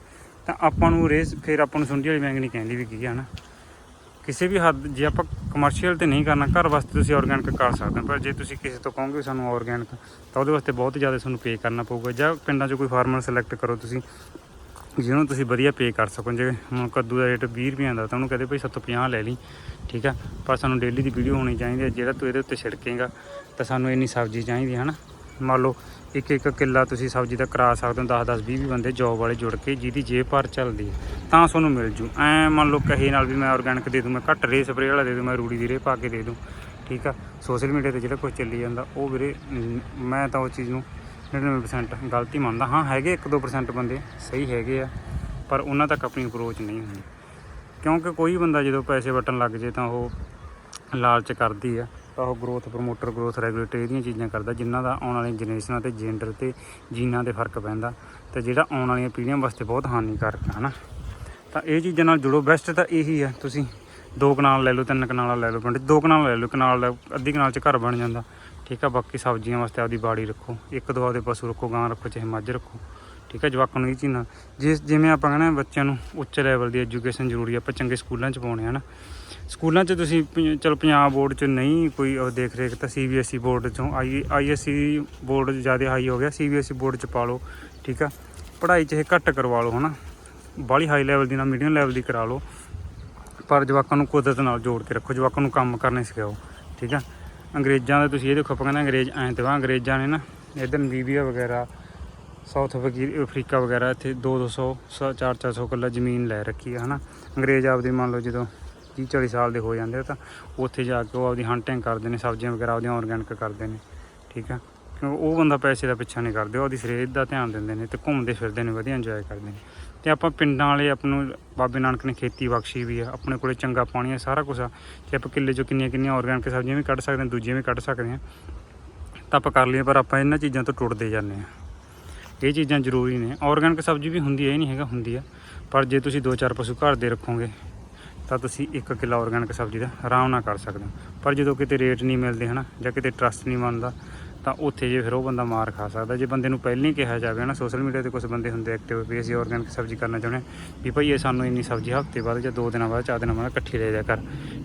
ਤਾਂ ਆਪਾਂ ਨੂੰ ਰੇ ਫਿਰ ਆਪਾਂ ਨੂੰ ਸੁੰਡੀ ਵਾਲੀ ਬੈਂਗਣੀ ਕਹਿੰਦੀ ਵੀ ਕੀ ਹੈ ਨਾ। ਕਿਸੇ ਵੀ ਹੱਦ ਜੇ ਆਪਾਂ ਕਮਰਸ਼ੀਅਲ ਤੇ ਨਹੀਂ ਕਰਨਾ ਘਰ ਵਾਸਤੇ ਤੁਸੀਂ ਆਰਗੈਨਿਕ ਕਰ ਸਕਦੇ ਹੋ ਪਰ ਜੇ ਤੁਸੀਂ ਕਿਸੇ ਤੋਂ ਕਹੋਗੇ ਸਾਨੂੰ ਆਰਗੈਨਿਕ ਤਾਂ ਉਹਦੇ ਵਾਸਤੇ ਬਹੁਤ ਜ਼ਿਆਦਾ ਤੁਹਾਨੂੰ ਪੇ ਕਰਨਾ ਪਊਗਾ ਜਾਂ ਪਿੰਡਾਂ 'ਚ ਕੋਈ ਫਾਰਮਰ ਸਿਲੈਕਟ ਕਰੋ ਤੁਸੀਂ ਜਿਹਨੂੰ ਤੁਸੀਂ ਵਧੀਆ ਪੇ ਕਰ ਸਕੋ, ਜੇ ਹੁਣ ਕੱਦੂ ਦਾ ਰੇਟ 20 ਰੁਪਏ ਦਾ ਤਾਂ ਉਹਨੂੰ ਕਹਦੇ ਭਾਈ 750 ਲੈ ਲਈ, ਠੀਕ ਆ? ਪਰ ਸਾਨੂੰ ਡੇਲੀ ਦੀ ਵੀਡੀਓ ਹੋਣੀ ਚਾਹੀਦੀ ਹੈ ਜਿਹੜਾ ਤੂੰ ਇਹਦੇ ਉੱਤੇ ਛਿੜਕੇਗਾ, ਤਾਂ ਸਾਨੂੰ ਇੰਨੀ ਸਬਜ਼ੀ ਚਾਹੀਦੀ ਹੈ ਹਨਾ? ਮੰਨ ਲਓ, ਇੱਕ ਇੱਕ ਕਿੱਲਾ ਤੁਸੀਂ ਸਬਜ਼ੀ ਦਾ ਕਰਾ ਸਕਦੇ ਹੋ 10 10 20 20 ਬੰਦੇ ਜੋਬ ਵਾਲੇ ਜੁੜ ਕੇ, ਜਿਹਦੀ ਜੇਬ ਭਰ ਚੱਲਦੀ ਹੈ ਤਾਂ ਤੁਹਾਨੂੰ ਮਿਲ ਜੂ। ਐ ਮੰਨ ਲਓ ਕਹੇ ਨਾਲ ਵੀ ਮੈਂ ਆਰਗੈਨਿਕ ਦੇ ਦੂੰ, ਮੈਂ ਘੱਟ ਰੇ ਸਪਰੇਅ ਵਾਲਾ ਦੇ ਦੂੰ, ਮੈਂ ਰੂੜੀ ਦੀ ਰੇ ਪਾ ਕੇ ਦੇ ਦੂੰ, ਠੀਕ ਆ? ਸੋਸ਼ਲ ਮੀਡੀਆ ਤੇ ਜਿਹੜਾ ਕੁਝ ਚੱਲੀ ਜਾਂਦਾ, ਉਹ ਵੀਰੇ, ਮੈਂ ਤਾਂ ਉਹ ਚੀਜ਼ ਨੂੰ 99% ਗਲਤੀ ਮੰਨਦਾ ਹਾਂ, ਹੈਗੇ 1-2% ਬੰਦੇ ਸਹੀ ਹੈਗੇ ਆ, ਪਰ ਉਹਨਾਂ ਤੱਕ ਆਪਣੀ ਅਪਰੋਚ ਨਹੀਂ ਹੁੰਦੀ। ਕਿਉਂਕਿ ਕੋਈ ਬੰਦਾ ਜਦੋਂ ਪੈਸੇ ਵਟਣ ਲੱਗ ਜੇ ਤਾਂ ਉਹ ਲਾਲਚ ਕਰਦੀ ਆ, ਤਾਂ ਉਹ ਗਰੋਥ ਪ੍ਰਮੋਟਰ ਗਰੋਥ ਰੈਗੂਲੇਟਰ ਇਹਦੀਆਂ ਚੀਜ਼ਾਂ ਕਰਦਾ, ਜਿਨ੍ਹਾਂ ਦਾ ਆਉਣ ਵਾਲੀਆਂ ਜਨਰੇਸ਼ਨਾਂ ਤੇ ਜੈਂਡਰ ਤੇ ਜੀਨਾਂ ਦੇ ਫ਼ਰਕ ਪੈਂਦਾ, ਤੇ ਜਿਹੜਾ ਆਉਣ ਵਾਲੀਆਂ ਪੀੜ੍ਹੀਆਂ ਵਾਸਤੇ ਬਹੁਤ ਹਾਨੀਕਾਰਕ ਹੈ ਨਾ ਤਾਂ ਇਹ ਚੀਜ਼ਾਂ ਨਾਲ ਜੁੜੋ ਬੈਸਟ ਤਾਂ ਇਹੀ ਆ, ਤੁਸੀਂ ਦੋ ਕਨਾਲ ਲੈ ਲਓ, ਤਿੰਨ ਕਨਾਲਾਂ ਲੈ ਲਓ ਪਿੰਡ ਦੋ ਕਨਾਲ ਲੈ ਲਓ ਕਨਾਲ ਲੈ ਅੱਧੀ ਕਨਾਲ 'ਚ ਘਰ ਬਣ ਜਾਂਦਾ। ਠੀਕ ਆ, ਬਾਕੀ ਸਬਜ਼ੀਆਂ ਵਾਸਤੇ ਆਪਦੀ ਬਾੜੀ ਰੱਖੋ। ਇੱਕ ਦੋ ਆਪਦੇ ਪਸ਼ੂ ਰੱਖੋ, ਗਾਂ ਰੱਖੋ, ਚਾਹੇ ਮੱਝ ਰੱਖੋ। ਠੀਕ ਹੈ ਜਵਾਕਾਂ ਨੂੰ ਇਹ ਚੀਜ਼ਾਂ ਜਿਸ ਜਿਵੇਂ ਆਪਾਂ ਕਹਿੰਦੇ ਹਾਂ ਬੱਚਿਆਂ ਨੂੰ ਉੱਚ ਲੈਵਲ ਦੀ ਐਜੂਕੇਸ਼ਨ ਜ਼ਰੂਰੀ ਆ, ਆਪਾਂ ਚੰਗੇ ਸਕੂਲਾਂ 'ਚ ਪਾਉਣੇ ਹਨ ਸਕੂਲਾਂ 'ਚ ਤੁਸੀਂ ਪ- ਚਲੋ ਪੰਜਾਬ ਬੋਰਡ 'ਚ ਨਹੀਂ ਕੋਈ ਉਹ ਦੇਖ ਰੇਖ ਤਾਂ ਸੀਬੀਐਸਈ ਬੋਰਡ 'ਚੋਂ। ਆਈ ਆਈਐਸਸੀ ਬੋਰਡ ਜ਼ਿਆਦਾ ਹਾਈ ਹੋ ਗਿਆ ਸੀਬੀਐਸਈ ਬੋਰਡ 'ਚ ਪਾ ਲਓ, ਠੀਕ ਆ। ਪੜ੍ਹਾਈ 'ਚ ਇਹ ਘੱਟ ਕਰਵਾ ਲਓ, ਹਨਾ। ਬਾਹਲੀ ਹਾਈ ਲੈਵਲ ਦੀ ਨਾ ਮੀਡੀਅਮ ਲੈਵਲ ਦੀ ਕਰਾ ਲਓ। ਪਰ ਜਵਾਕਾਂ ਨੂੰ ਕੁਦਰਤ ਨਾਲ ਜੋੜ ਕੇ ਰੱਖੋ, ਜਵਾਕਾਂ ਨੂੰ ਕੰਮ ਕਰਨੇ ਸਿਖਾਓ, ਠੀਕ ਆ। ਅੰਗਰੇਜ਼ਾਂ ਦਾ ਤੁਸੀਂ ਇਹ ਦੇਖੋ, ਆਪਾਂ ਕਹਿੰਦੇ ਅੰਗਰੇਜ਼ ਐਂ ਤੇ ਵਾ, ਅੰਗਰੇਜ਼ਾਂ ਨੇ ਨਾ ਇਧਰ ਨਵੀਬੀਆ ਵਗੈਰਾ, ਸਾਊਥ ਅਫਰੀ- ਅਫਰੀਕਾ ਵਗੈਰਾ, ਇੱਥੇ 2 200 4 400 ਕਿੱਲਾ ਜ਼ਮੀਨ ਲੈ ਰੱਖੀ ਆ, ਹਨਾ? ਅੰਗਰੇਜ਼ ਆਪਦੀ ਮੰਨ ਲਓ ਜਦੋਂ 30 40 ਸਾਲ ਦੇ ਹੋ ਜਾਂਦੇ ਆ ਤਾਂ ਉੱਥੇ ਜਾ ਕੇ ਉਹ ਆਪਦੀ ਹੰਟਿੰਗ ਕਰਦੇ ਨੇ, ਸਬਜ਼ੀਆਂ ਵਗੈਰਾ ਆਪਦੀਆਂ ਆਰਗੈਨਿਕ ਕਰਦੇ ਨੇ, ਠੀਕ ਆ? ਕਿਉਂ ਉਹ ਬੰਦਾ ਪੈਸੇ ਦਾ ਪਿੱਛਾ ਨਹੀਂ ਕਰਦੇ, ਉਹ ਉਹਦੀ ਸਿਹਤ ਦਾ ਧਿਆਨ ਦਿੰਦੇ ਨੇ ਤੇ ਘੁੰਮਦੇ ਫਿਰਦੇ ਨੇ, ਵਧੀਆ ਇੰਜੋਏ ਕਰਦੇ ਨੇ। ਤੇ ਆਪਾਂ ਪਿੰਡਾਂ ਵਾਲੇ ਆਪ ਨੂੰ ਬਾਬੇ ਨਾਨਕ ਨੇ ਖੇਤੀ ਬਖਸ਼ੀ ਵੀ ਆ, ਆਪਣੇ ਕੋਲੇ ਚੰਗਾ ਪਾਣੀ ਆ, ਸਾਰਾ ਕੁਝ ਆ। ਤੇ ਆਪਾਂ ਕਿੱਲੇ ਚੋਂ ਕਿੰਨੀਆਂ ਕਿੰਨੀਆਂ ਆਰਗੈਨਿਕ ਸਬਜ਼ੀਆਂ ਵੀ ਕੱਢ ਸਕਦੇ ਹਾਂ, ਦੂਜੀਆਂ ਵੀ ਕੱਢ ਸਕਦੇ ਹਾਂ। ਤਾਂ ਆਪਾਂ ਕਰ ਲਈਏ, ਪਰ ਆਪਾਂ ਇਹਨਾਂ ਚੀਜ਼ਾਂ ਤੋਂ ਟੁੱਟਦੇ ਜਾਂਦੇ ਆ ਇਹ ਚੀਜ਼ਾਂ ਜ਼ਰੂਰੀ ਨੇ। ਆਰਗੈਨਿਕ ਸਬਜ਼ੀ ਵੀ ਹੁੰਦੀ ਹੈ ਇਹ ਨਹੀਂ ਹੈਗਾ ਹੁੰਦੀ ਆ। ਪਰ ਜੇ ਤੁਸੀਂ ਦੋ ਚਾਰ ਪਸ਼ੂ ਘਰ ਦੇ ਰੱਖੋਗੇ, ਤਾਂ ਤੁਸੀਂ ਇੱਕ ਕਿੱਲਾ ਆਰਗੈਨਿਕ ਸਬਜ਼ੀ ਦਾ ਆਰਾਮ ਨਾਲ ਕਰ ਸਕਦੇ ਹੋ। ਪਰ ਜਦੋਂ ਕਿਤੇ ਰੇਟ ਨਹੀਂ ਮਿਲਦੇ ਹਨਾ, ਜਾਂ ਕਿਤੇ ਟਰਸਟ ਨਹੀਂ ਮੰਨਦਾ ਤਾਂ ਉੱਥੇ ਜੇ ਫਿਰ ਉਹ ਬੰਦਾ ਮਾਰ ਖਾ ਸਕਦਾ। ਜੇ ਬੰਦੇ ਨੂੰ ਪਹਿਲਾਂ ਹੀ ਕਿਹਾ ਜਾਵੇ ਨਾ ਸੋਸ਼ਲ ਮੀਡੀਆ ਤੇ ਕੁਝ ਬੰਦੇ ਹੁੰਦੇ ਐਕਟਿਵ ਵੀ, ਅਸੀਂ ਆਰਗੈਨਿਕ ਸਬਜ਼ੀ ਕਰਨਾ ਚਾਹੁੰਦੇ ਹਾਂ ਵੀ ਭਾਈ ਇਹ ਸਾਨੂੰ ਇੰਨੀ ਸਬਜ਼ੀ ਹਫ਼ਤੇ ਬਾਅਦ ਜਾਂ ਦੋ ਦਿਨਾਂ ਬਾਅਦ, ਚਾਰ ਦਿਨਾਂ ਬਾਅਦ ਇਕੱਠੀ ਲੈ ਜਾ ਕਰ,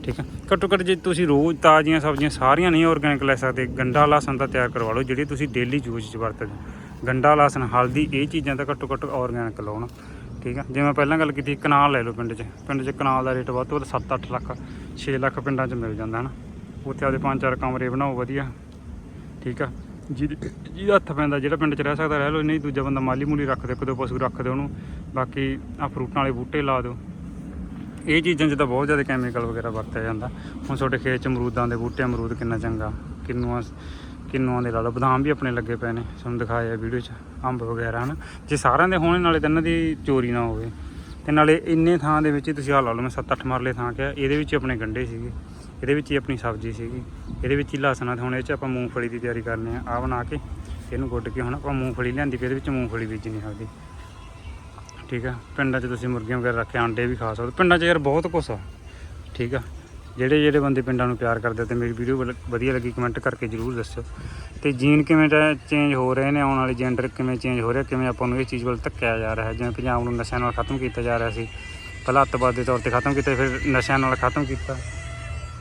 ਠੀਕ ਹੈ? ਘੱਟੋ ਘੱਟ ਜੇ ਤੁਸੀਂ ਰੋਜ਼ ਤਾਜ਼ੀਆਂ ਸਬਜ਼ੀਆਂ ਸਾਰੀਆਂ ਨਹੀਂ ਆਰਗੈਨਿਕ ਲੈ ਸਕਦੇ, ਗੰਡਾ ਲਸਣ ਤਾਂ ਤਿਆਰ ਕਰਵਾ ਲਓ, ਜਿਹੜੀ ਤੁਸੀਂ ਡੇਲੀ ਯੂਜ਼ 'ਚ ਵਰਤਦੇ ਹੋ। ਗੰਡਾ ਲਸਣ, ਹਲਦੀ, ਇਹ ਚੀਜ਼ਾਂ ਤਾਂ ਘੱਟੋ ਘੱਟ ਆਰਗੈਨਿਕ ਲਾਉਣ ਠੀਕ ਆ ਜਿਵੇਂ ਪਹਿਲਾਂ ਗੱਲ ਕੀਤੀ, ਕਨਾਲ ਲੈ ਲਓ ਪਿੰਡ 'ਚ। ਪਿੰਡ 'ਚ ਕਨਾਲ ਦਾ ਰੇਟ ਵੱਧ ਤੋਂ ਵੱਧ 7-8 ਲੱਖ 6 ਲੱਖ ਪਿੰਡਾਂ 'ਚ ਮਿਲ ਜਾਂਦਾ, ਹਨ? ਉੱਥੇ ਆਪਦੇ ਪੰਜ ਚਾਰ ਕਮਰੇ ਬਣਾਓ, ਵਧੀਆ। ਠੀਕ ਆ? ਜਿਹਦੇ ਜਿਹਦਾ ਹੱਥ ਪੈਂਦਾ, ਜਿਹੜਾ ਪਿੰਡ 'ਚ ਰਹਿ ਸਕਦਾ, ਰਹਿ ਲਓ। ਨਹੀਂ, ਦੂਜਾ ਬੰਦਾ ਮਾਲੀ ਮੂਲੀ ਰੱਖ ਦੇ, ਕਦੇ ਪਸ਼ੂ ਰੱਖ ਦੇ ਉਹਨੂੰ। ਬਾਕੀ ਆ ਫਰੂਟਾਂ ਵਾਲੇ ਬੂਟੇ ਲਾ ਦਿਓ। ਇਹ ਚੀਜ਼ਾਂ 'ਚ ਤਾਂ ਬਹੁਤ ਜ਼ਿਆਦਾ ਕੈਮੀਕਲ ਵਗੈਰਾ ਵਰਤਿਆ ਜਾਂਦਾ। ਹੁਣ ਤੁਹਾਡੇ ਖੇਤ 'ਚ ਅਮਰੂਦਾਂ ਦੇ ਬੂਟੇ, ਅਮਰੂਦ ਕਿੰਨਾ ਚੰਗਾ। ਕਿੰਨੂਆਂ ਕਿੰਨੂਆਂ ਦੇ ਲਾ ਲਓ। ਬਦਾਮ ਵੀ ਆਪਣੇ ਲੱਗੇ ਪਏ ਨੇ। ਤੁਹਾਨੂੰ ਦਿਖਾਇਆ ਵੀਡੀਓ 'ਚ, ਅੰਬ ਵਗੈਰਾ, ਹਨ। ਜੇ ਸਾਰਿਆਂ ਦੇ ਹੋਣ, ਨਾਲੇ ਤਾਂ ਇਹਨਾਂ ਦੀ ਚੋਰੀ ਨਾ ਹੋਵੇ। ਤੇ ਨਾਲੇ ਇੰਨੇ ਥਾਂ ਦੇ ਵਿੱਚ ਹੀ ਤੁਸੀਂ ਆ ਲਾ ਲਓ, ਮੈਂ 7-8 ਮਰਲੇ ਥਾਂ ਕਿਹਾ, ਇਹਦੇ ਵਿੱਚ ਹੀ ਆਪਣੇ ਗੰਡੇ ਸੀਗੇ। ਇਹਦੇ ਵਿੱਚ ਹੀ ਆਪਣੀ ਸਬਜ਼ੀ ਸੀਗੀ। ਇਹਦੇ ਵਿੱਚ ਹੀ ਲਸਣਾ ਆ ਤੇ ਹੁਣ ਇਹ 'ਚ ਆਪਾਂ ਮੂੰਗਫਲੀ ਦੀ ਤਿਆਰੀ ਕਰਨੇ ਆ। ਆ ਬਣਾ ਕੇ ਇਹਨੂੰ ਗੁੱਡ ਕੇ ਹੁਣ ਆਪਾਂ ਮੂੰਗਫਲੀ ਲਿਆਂਦੀ ਵੀ ਇਹਦੇ ਵਿੱਚ ਮੂੰਗਫਲੀ ਬੀਜਣੀ ਸਕਦੀ ਠੀਕ ਆ? ਪਿੰਡਾਂ 'ਚ ਤੁਸੀਂ ਮੁਰਗੀਆਂ ਵਗੈਰਾ ਰੱਖੇ, ਆਂਡੇ ਵੀ ਖਾ ਸਕਦੇ। ਪਿੰਡਾਂ 'ਚ ਯਾਰ ਬਹੁਤ ਕੁਛ ਆ। ਠੀਕ ਆ? ਜਿਹੜੇ ਜਿਹੜੇ ਬੰਦੇ ਪਿੰਡਾਂ ਨੂੰ ਪਿਆਰ ਕਰਦੇ ਤੇ ਮੇਰੀ ਵੀਡੀਓ ਵਧੀਆ ਲੱਗੀ ਕਮੈਂਟ ਕਰਕੇ ਜਰੂਰ ਦੱਸਿਓ। ਤੇ ਜੀਨ ਕਿਵੇਂ ਚੇਂਜ ਹੋ ਰਹੇ ਨੇ? ਆਉਣ ਵਾਲੇ ਜੈਂਡਰ ਕਿਵੇਂ ਚੇਂਜ ਹੋ ਰਿਹਾ? ਕਿਵੇਂ ਆਪਾਂ ਨੂੰ ਇਹ ਚੀਜ਼ ਵੱਲ ਧੱਕਿਆ ਜਾ ਰਿਹਾ ਹੈ? ਜਿਵੇਂ ਪੰਜਾਬ ਨੂੰ ਨਸ਼ਿਆਂ ਨਾਲ ਖਤਮ ਕੀਤਾ ਜਾ ਰਿਹਾ ਸੀ। ਪਹਿਲਾਂ ਅੱਤਵਾਦ ਦੇ ਤੌਰ ਤੇ ਖਤਮ ਕੀਤਾ, ਫਿਰ ਨਸ਼ਿਆਂ ਨਾਲ ਖਤਮ ਕੀਤਾ।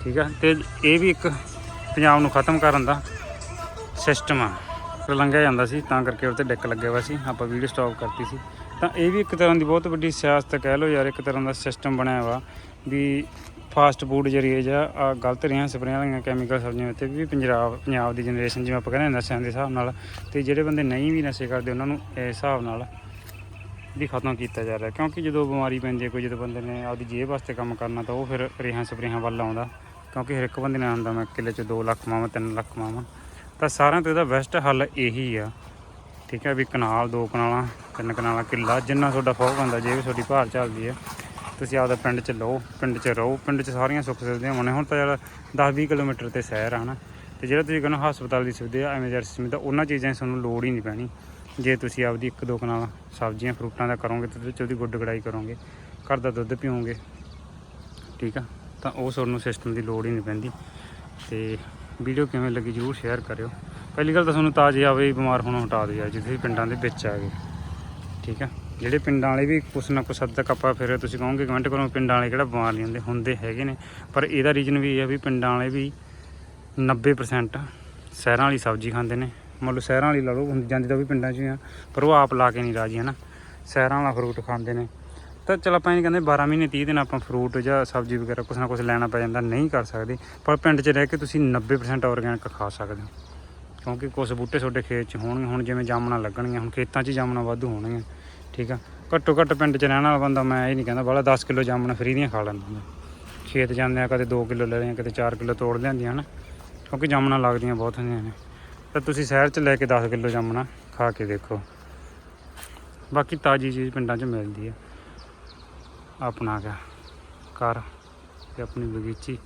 ਠੀਕ ਆ? ਤੇ ਇਹ ਵੀ ਇੱਕ ਪੰਜਾਬ ਨੂੰ ਖਤਮ ਕਰਨ ਦਾ ਸਿਸਟਮ ਆ। ਲੰਘਿਆ ਜਾਂਦਾ ਸੀ, ਤਾਂ ਕਰਕੇ ਉਹ ਤੇ ਡਿੱਕ ਲੱਗਿਆ ਹੋਇਆ ਸੀ। ਆਪਾਂ ਵੀਡੀਓ ਸਟਾਪ ਕਰਤੀ ਸੀ। ਤਾਂ ਇਹ ਵੀ ਇੱਕ ਤਰ੍ਹਾਂ ਦੀ ਬਹੁਤ ਵੱਡੀ ਸਿਆਸਤ ਕਹਿ ਲਓ ਯਾਰ, ਇੱਕ ਤਰ੍ਹਾਂ ਦਾ ਸਿਸਟਮ ਬਣਿਆ ਵਾ ਵੀ ਫਾਸਟ ਫੂਡ ਜਰੀਏ ਜਾਂ ਆਹ ਗਲਤ ਰਹੀਆਂ ਸਪਰੇਆਂ ਵਾਲੀਆਂ ਕੈਮੀਕਲ ਸਬਜ਼ੀਆਂ ਉੱਤੇ ਵੀ ਪੰਜਾਬ ਪੰਜਾਬ ਦੀ ਜਨਰੇਸ਼ਨ ਜਿਵੇਂ ਆਪਾਂ ਕਹਿੰਦੇ ਨਸ਼ਿਆਂ ਦੇ ਹਿਸਾਬ ਨਾਲ ਤੇ ਜਿਹੜੇ ਬੰਦੇ ਨਹੀਂ ਵੀ ਨਸ਼ੇ ਕਰਦੇ, ਉਹਨਾਂ ਨੂੰ ਇਸ ਹਿਸਾਬ ਨਾਲ ਵੀ ਖਤਮ ਕੀਤਾ ਜਾ ਰਿਹਾ। ਕਿਉਂਕਿ ਜਦੋਂ ਬਿਮਾਰੀ ਪੈਂਦੀ ਹੈ, ਕੋਈ ਜਦੋਂ ਬੰਦੇ ਨੇ ਆਪਦੀ ਜੇਬ ਵਾਸਤੇ ਕੰਮ ਕਰਨਾ ਤਾਂ ਉਹ ਫਿਰ ਰੇਹਾਂ ਸਪਰੇਹਾਂ ਵੱਲ ਆਉਂਦਾ। ਕਿਉਂਕਿ ਹਰ ਇੱਕ ਬੰਦੇ ਨੇ ਆਉਂਦਾ ਮੈਂ ਕਿੱਲੇ 'ਚ 2 ਲੱਖ ਮਾਵਾਂ 3 ਲੱਖ ਮਾਵਾਂ। ਤਾਂ ਸਾਰਿਆਂ ਤੋਂ ਇਹਦਾ ਬੈਸਟ ਹੱਲ ਇਹੀ ਆ। ਠੀਕ ਹੈ ਵੀ ਕਨਾਲ, ਦੋ ਕਨਾਲਾਂ, ਤਿੰਨ ਕਨਾਲਾਂ ਕਿੱਲਾ, ਜਿੰਨਾ ਤੁਹਾਡਾ ਫੋਕ ਹੁੰਦਾ, ਜੇ ਵੀ ਤੁਹਾਡੀ ਭਾਰ ਚੱਲਦੀ ਹੈ ਤੁਸੀਂ ਆਪਦਾ ਪਿੰਡ 'ਚ ਲਓ, ਪਿੰਡ 'ਚ ਰਹੋ, ਪਿੰਡ 'ਚ ਸਾਰੀਆਂ ਸੁੱਖ ਸੁਵਿਧਾਵਾਂ ਹੋਣੇ ਹੁਣ ਤਾਂ ਯਾਰ 10-20 ਕਿਲੋਮੀਟਰ ਤੇ ਸ਼ਹਿਰ ਆ ਨਾ ਤੇ ਜਿਹੜਾ ਤੁਸੀਂ ਕਹਿੰਦੇ ਹਸਪਤਾਲ ਦੀ ਸੁਵਿਧਾ ਐਮਰਜੈਂਸੀ ਸਮੇਂ ਤਾਂ ਉਹਨਾਂ ਚੀਜ਼ਾਂ ਦੀ ਤੁਹਾਨੂੰ ਲੋੜ ਹੀ ਨਹੀਂ ਪੈਣੀ। ਜੇ ਤੁਸੀਂ ਆਪਦੀ ਇੱਕ ਦੋ ਕਨਾਲ ਸਬਜ਼ੀਆਂ, ਫਰੂਟਾਂ ਦਾ ਕਰੋਗੇ, ਤੇ ਉਹਦੇ 'ਚ ਉਹਦੀ ਗੁੱਡ ਗੜਾਈ ਕਰੋਗੇ, ਘਰ ਦਾ ਦੁੱਧ ਪੀਓਗੇ। ਠੀਕ ਆ? ਤਾਂ ਉਹ ਤੁਹਾਨੂੰ ਸਿਸਟਮ ਦੀ ਲੋੜ ਹੀ ਨਹੀਂ ਪੈਂਦੀ। ਤੇ ਵੀਡੀਓ ਕਿਵੇਂ ਲੱਗੀ ਜਰੂਰ ਸ਼ੇਅਰ ਕਰਿਓ। ਪਹਿਲੀ ਗੱਲ ਤਾਂ ਤੁਹਾਨੂੰ ਤਾਜ਼ੇ ਆਵੇ ਬਿਮਾਰ ਹੋਣੋਂ ਹਟਾ ਦਿਓ ਜਿੱਥੇ ਪਿੰਡਾਂ ਦੇ ਵਿੱਚ ਆ ਗਏ। ਠੀਕ ਆ? ਜਿਹੜੇ ਪਿੰਡਾਂ ਵਾਲੇ ਵੀ ਕੁਛ ਨਾ ਕੁਛ ਹੱਦ ਤੱਕ ਆਪਾਂ ਫਿਰ ਤੁਸੀਂ ਕਹੋਗੇ ਕਮੈਂਟ ਕਰੋ, ਪਿੰਡਾਂ ਵਾਲੇ ਕਿਹੜਾ ਬਿਮਾਰ ਨਹੀਂ ਹੁੰਦੇ ਹੁੰਦੇ ਹੈਗੇ ਨੇ। ਪਰ ਇਹਦਾ ਰੀਜ਼ਨ ਵੀ ਇਹ ਆ ਵੀ ਪਿੰਡਾਂ ਵਾਲੇ ਵੀ 90% ਸ਼ਹਿਰਾਂ ਵਾਲੀ ਸਬਜ਼ੀ ਖਾਂਦੇ ਨੇ। ਮੰਨ ਲਓ ਸ਼ਹਿਰਾਂ ਵਾਲੀ ਲਾ ਲਓ, ਹੁਣ ਜਾਂਦੀ ਤਾਂ ਵੀ ਪਿੰਡਾਂ 'ਚ ਹੀ ਆ, ਪਰ ਉਹ ਆਪ ਲਾ ਕੇ ਨਹੀਂ ਰਾਜੀ, ਹਨਾ? ਸ਼ਹਿਰਾਂ ਵਾਲਾ ਫਰੂਟ ਖਾਂਦੇ ਨੇ। ਤਾਂ ਚਲ ਆਪਾਂ ਇਹ ਨਹੀਂ ਕਹਿੰਦੇ 12 ਮਹੀਨੇ 30 ਦਿਨ ਆਪਾਂ ਫਰੂਟ ਜਾਂ ਸਬਜ਼ੀ ਵਗੈਰਾ ਕੁਛ ਨਾ ਕੁਛ ਲੈਣਾ ਪੈ ਜਾਂਦਾ, ਨਹੀਂ ਕਰ ਸਕਦੇ। ਪਰ ਪਿੰਡ 'ਚ ਰਹਿ ਕੇ ਤੁਸੀਂ 90% ਆਰਗੈਨਿਕ ਖਾ ਸਕਦੇ ਹੋ। ਕਿਉਂਕਿ ਕੁਛ ਬੂਟੇ ਤੁਹਾਡੇ ਖੇਤ 'ਚ ਹੋਣਗੇ, ਹੁਣ ਜਿਵੇਂ ਜਾਮਣਾ ਲੱਗਣਗੀਆਂ ਹੁਣ ਖੇਤਾਂ 'ਚ ਹੀ ਜਾਮਣਾ ਵਾਧੂ ਹੋਣਗੀਆਂ ਠੀਕ ਆ? ਘੱਟੋ ਘੱਟ ਪਿੰਡ 'ਚ ਰਹਿਣ ਵਾਲਾ ਬੰਦਾ ਮੈਂ ਇਹ ਨਹੀਂ ਕਹਿੰਦਾ ਬਾਲਾ 10 ਕਿਲੋ ਜਾਮਣਾ ਫਰੀ ਦੀਆਂ ਖਾ ਲੈਂਦਾ ਹੁੰਦਾ। ਖੇਤ ਜਾਂਦੇ ਆ, ਕਦੇ 2 ਕਿਲੋ ਲੈ ਲਿਆ ਕਦੇ 4 ਕਿਲੋ ਤੋੜ ਲਿਆਂਦੀਆਂ ਹਨ? ਕਿਉਂਕਿ ਜਾਮਣਾ ਲੱਗਦੀਆਂ ਬਹੁਤ ਹੁੰਦੀਆਂ ਨੇ। ਤਾਂ ਤੁਸੀਂ ਸ਼ਹਿਰ 'ਚ ਲੈ ਕੇ 10 ਕਿਲੋ ਜਾਮਣਾ ਖਾ ਕੇ ਦੇਖੋ। ਬਾਕੀ ਤਾਜੀ ਚੀਜ਼ ਪਿੰਡਾਂ 'ਚ ਮਿਲਦੀ ਹੈ ਆਪਣਾ ਗਿਆ ਘਰ ਤੇ ਆਪਣੀ ਬਗੀਚੀ।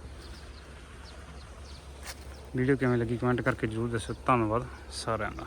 ਵੀਡੀਓ ਕਿਵੇਂ ਲੱਗੀ ਕਮੈਂਟ ਕਰਕੇ ਜਰੂਰ ਦੱਸੋ ਧੰਨਵਾਦ ਸਾਰਿਆਂ ਦਾ।